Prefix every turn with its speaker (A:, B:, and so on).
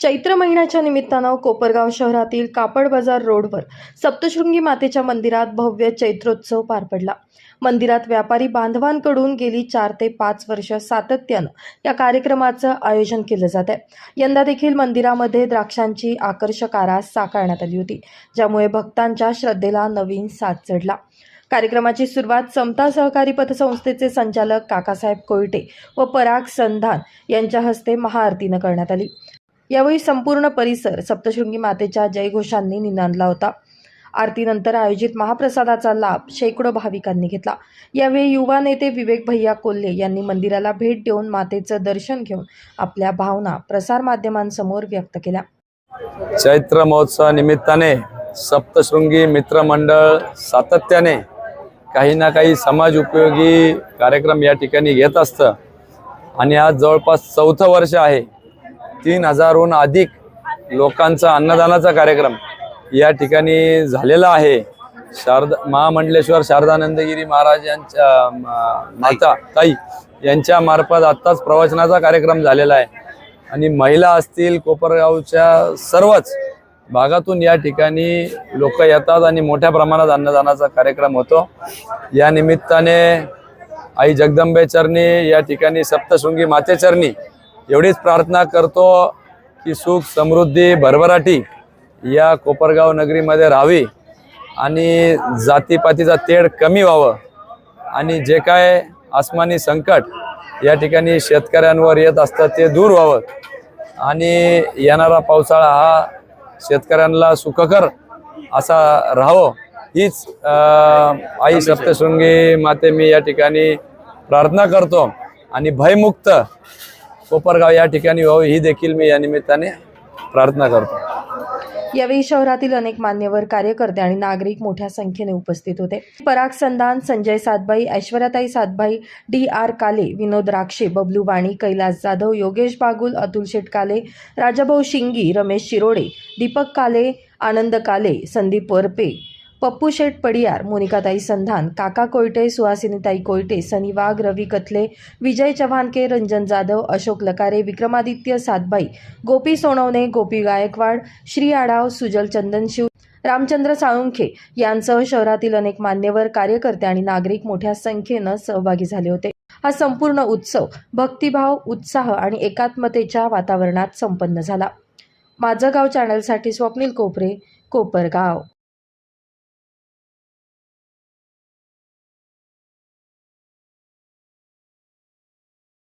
A: चैत्र महिन्याच्या निमित्तानं कोपरगाव शहरातील कापड बाजार रोडवर सप्तशृंगी मातेच्या मंदिरात भव्य चैत्रोत्सव पार पडला. मंदिरात व्यापारी बांधवांकडून गेली चार ते पाच वर्ष सातत्यानं या कार्यक्रमाचं आयोजन केलं जात आहे. यंदा देखील मंदिरामध्ये द्राक्षांची आकर्षक आरास साकारण्यात आली होती ज्यामुळे भक्तांच्या श्रद्धेला नवीन साथ चढला. कार्यक्रमाची सुरुवात समता सहकारी पतसंस्थेचे संचालक काकासाहेब कोयटे व पराग संधान यांच्या हस्ते महाआरतीनं करण्यात आली. यावेळी संपूर्ण परिसर सप्तशृंगी मातेच्या जयघोषांनी निनांदला होता. आरतीनंतर आयोजित महाप्रसादाचा लाभ शेकडो भाविकांनी घेतला. यावेळी युवा नेते विवेक भैया कोल्हे यांनी मंदिराला भेट देऊन मातेचं दर्शन घेऊन आपल्या भावना प्रसारमाध्यमांसमोर व्यक्त केल्या.
B: चैत्र महोत्सवा निमित्ताने सप्तशृंगी मित्रमंडळ सातत्याने काही ना काही समाज उपयोगी कार्यक्रम या ठिकाणी घेत असतं. आणि आज जवळपास चौथं वर्ष आहे तीन हजारहून अधिक लोकांचा अन्नदानाचा कार्यक्रम या ठिकाणी झालेला आहे. शारदा महामंडलेश्वर शारदानंदगिरी महाराज यांच्या माता ताई यांच्या मार्फत आत्ताच प्रवचनाचा कार्यक्रम झालेला आहे. आणि महिला असतील कोपरगावच्या सर्वच भागातून या ठिकाणी लोक येतात आणि मोठ्या प्रमाणात अन्नदानाचा कार्यक्रम होतो. या निमित्ताने आई जगदंबे चरणी या ठिकाणी सप्तशृंगी माते चरणी एवढीच प्रार्थना करतो की सुख समृद्धी भरभराटी या कोपरगाव नगरीमध्ये राहावी आणि जातीपातीचा तेढ कमी व्हावं. आणि जे काय आसमानी संकट या ठिकाणी शेतकऱ्यांवर येत असतं ते दूर व्हावं. आणि येणारा पावसाळा हा शेतकऱ्यांना सुखकर असा राहावं. हीच आई सप्तशृंगी माते मी या ठिकाणी प्रार्थना करतो. आणि भयमुक्त कोपरगाव या ठिकाणी व्हावं ही देखील मी या निमित्ताने प्रार्थना करतो.
A: यावेळी शहरातील अनेक मान्यवर कार्यकर्ते आणि नागरिक मोठ्या संख्येने उपस्थित होते. पराग संधान संजय सातभाई ऐश्वर्याताई सातभाई डी आर काले विनोद राक्षे बबलू वाणी कैलास जाधव योगेश बागुल अतुल शेटकाले राजाभाऊ शिंगी रमेश शिरोडे दीपक काले आनंद काले संदीप वरपे पप्पू शेठ पडियार मोनिकाताई संधान काका कोयटे सुहासिनीताई कोयटे सनी वाघ रवी कथले विजय चव्हाणके रंजन जाधव अशोक लकारे विक्रमादित्य सातबाई गोपी सोनवणे गोपी गायकवाड श्री आढाव सुजल चंदनशिव रामचंद्र साळुंखे यांसह शहरातील अनेक मान्यवर कार्यकर्ते आणि नागरिक मोठ्या संख्येनं सहभागी झाले होते. हा संपूर्ण उत्सव भक्तिभाव उत्साह आणि एकात्मतेच्या वातावरणात संपन्न झाला. माझं गाव चॅनलसाठी स्वप्नील कोपरे कोपरगाव.